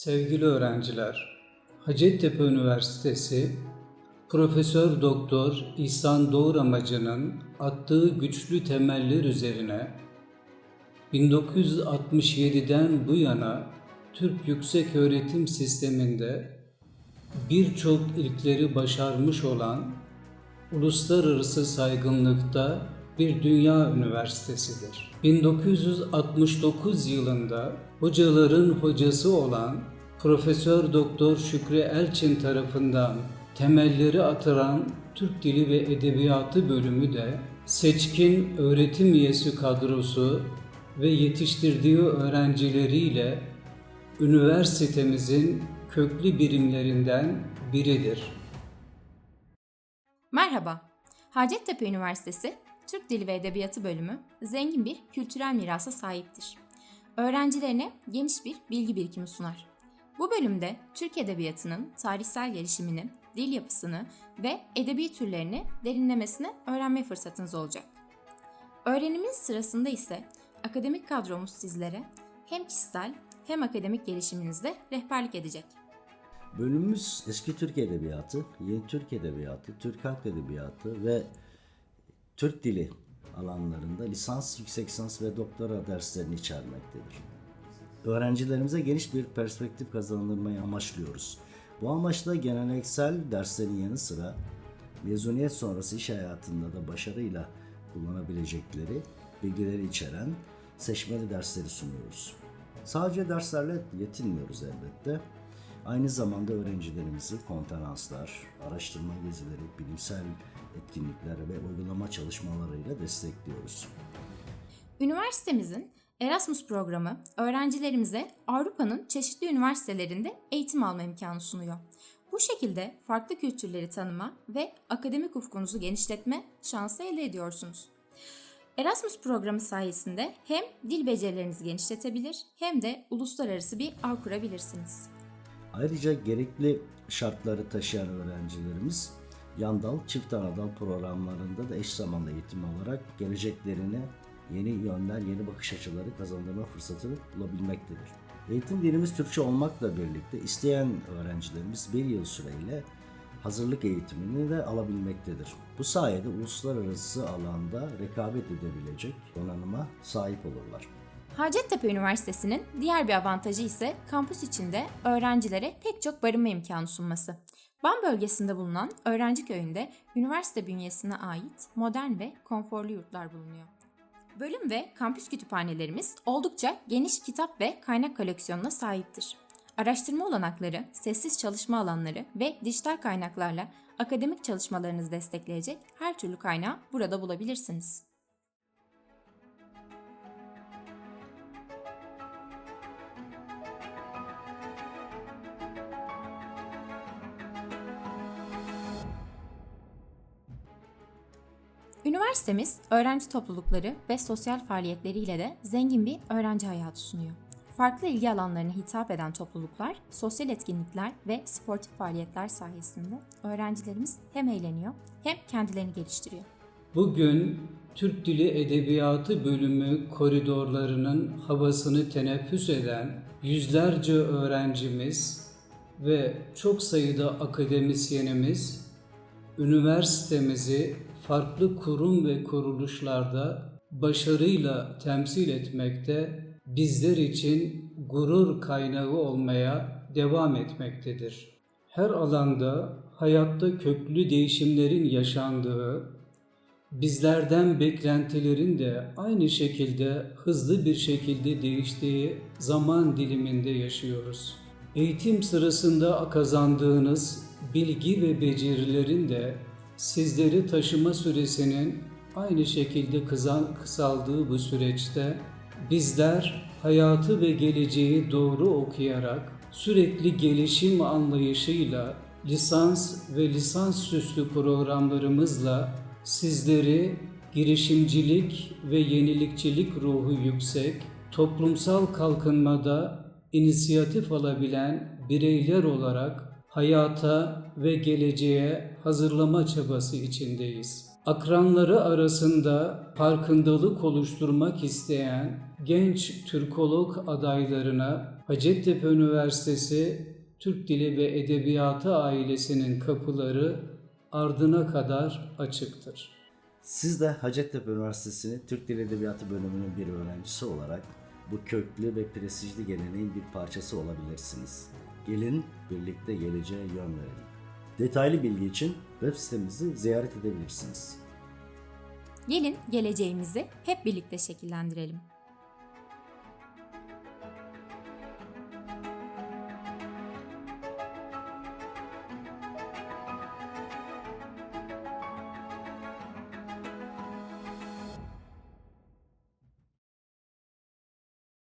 Sevgili öğrenciler, Hacettepe Üniversitesi Profesör Doktor İhsan Doğramacı'nın attığı güçlü temeller üzerine 1967'den bu yana Türk Yüksek Öğretim Sistemi'nde birçok ilkleri başarmış olan uluslararası saygınlıkta bir dünya üniversitesidir. 1969 yılında hocaların hocası olan Profesör Doktor Şükrü Elçin tarafından temelleri atılan Türk Dili ve Edebiyatı bölümü de seçkin öğretim üyesi kadrosu ve yetiştirdiği öğrencileriyle üniversitemizin köklü birimlerinden biridir. Merhaba. Hacettepe Üniversitesi Türk Dili ve Edebiyatı bölümü zengin bir kültürel mirasa sahiptir. Öğrencilerine geniş bir bilgi birikimi sunar. Bu bölümde Türk Edebiyatı'nın tarihsel gelişimini, dil yapısını ve edebi türlerini derinlemesine öğrenme fırsatınız olacak. Öğreniminiz sırasında ise akademik kadromuz sizlere hem kişisel hem akademik gelişiminizde rehberlik edecek. Bölümümüz eski Türk Edebiyatı, yeni Türk Edebiyatı, Türk Halk Edebiyatı ve Türk Dili alanlarında lisans, yüksek lisans ve doktora derslerini içermektedir. Öğrencilerimize geniş bir perspektif kazandırmayı amaçlıyoruz. Bu amaçla geleneksel derslerin yanı sıra mezuniyet sonrası iş hayatında da başarıyla kullanabilecekleri bilgileri içeren seçmeli dersleri sunuyoruz. Sadece derslerle yetinmiyoruz elbette. Aynı zamanda öğrencilerimizi konferanslar, araştırma gezileri, bilimsel etkinlikler ve uygulama çalışmalarıyla destekliyoruz. Üniversitemizin Erasmus programı öğrencilerimize Avrupa'nın çeşitli üniversitelerinde eğitim alma imkanı sunuyor. Bu şekilde farklı kültürleri tanıma ve akademik ufkunuzu genişletme şansı elde ediyorsunuz. Erasmus programı sayesinde hem dil becerilerinizi genişletebilir hem de uluslararası bir ağ kurabilirsiniz. Ayrıca gerekli şartları taşıyan öğrencilerimiz yan dal, çift ana dal programlarında da eş zamanlı eğitim alarak geleceklerini yeni yönler, yeni bakış açıları kazandırma fırsatı bulabilmektedir. Eğitim dilimiz Türkçe olmakla birlikte isteyen öğrencilerimiz bir yıl süreyle hazırlık eğitimini de alabilmektedir. Bu sayede uluslararası alanda rekabet edebilecek donanıma sahip olurlar. Hacettepe Üniversitesi'nin diğer bir avantajı ise kampüs içinde öğrencilere pek çok barınma imkanı sunması. Van bölgesinde bulunan öğrenci köyünde üniversite bünyesine ait modern ve konforlu yurtlar bulunuyor. Bölüm ve kampüs kütüphanelerimiz oldukça geniş kitap ve kaynak koleksiyonuna sahiptir. Araştırma olanakları, sessiz çalışma alanları ve dijital kaynaklarla akademik çalışmalarınızı destekleyecek her türlü kaynağı burada bulabilirsiniz. Üniversitemiz öğrenci toplulukları ve sosyal faaliyetleriyle de zengin bir öğrenci hayatı sunuyor. Farklı ilgi alanlarına hitap eden topluluklar, sosyal etkinlikler ve sportif faaliyetler sayesinde öğrencilerimiz hem eğleniyor hem kendilerini geliştiriyor. Bugün Türk Dili Edebiyatı bölümü koridorlarının havasını teneffüs eden yüzlerce öğrencimiz ve çok sayıda akademisyenimiz üniversitemizi farklı kurum ve kuruluşlarda başarıyla temsil etmekte, bizler için gurur kaynağı olmaya devam etmektedir. Her alanda hayatta köklü değişimlerin yaşandığı, bizlerden beklentilerin de aynı şekilde hızlı bir şekilde değiştiği zaman diliminde yaşıyoruz. Eğitim sırasında kazandığınız bilgi ve becerilerin de sizleri taşıma süresinin aynı şekilde kısa- kısaldığı bu süreçte bizler hayatı ve geleceği doğru okuyarak sürekli gelişim anlayışıyla lisans ve lisans süslü programlarımızla sizleri girişimcilik ve yenilikçilik ruhu yüksek, toplumsal kalkınmada inisiyatif alabilen bireyler olarak hayata ve geleceğe hazırlama çabası içindeyiz. akranları arasında farkındalık oluşturmak isteyen genç Türkolog adaylarına Hacettepe Üniversitesi Türk Dili ve Edebiyatı ailesinin kapıları ardına kadar açıktır. Siz de Hacettepe Üniversitesi'nin Türk Dili Edebiyatı bölümünün bir öğrencisi olarak bu köklü ve prestijli geleneğin bir parçası olabilirsiniz. Gelin birlikte geleceğe yön verelim. Detaylı bilgi için web sitemizi ziyaret edebilirsiniz. Gelin geleceğimizi hep birlikte şekillendirelim.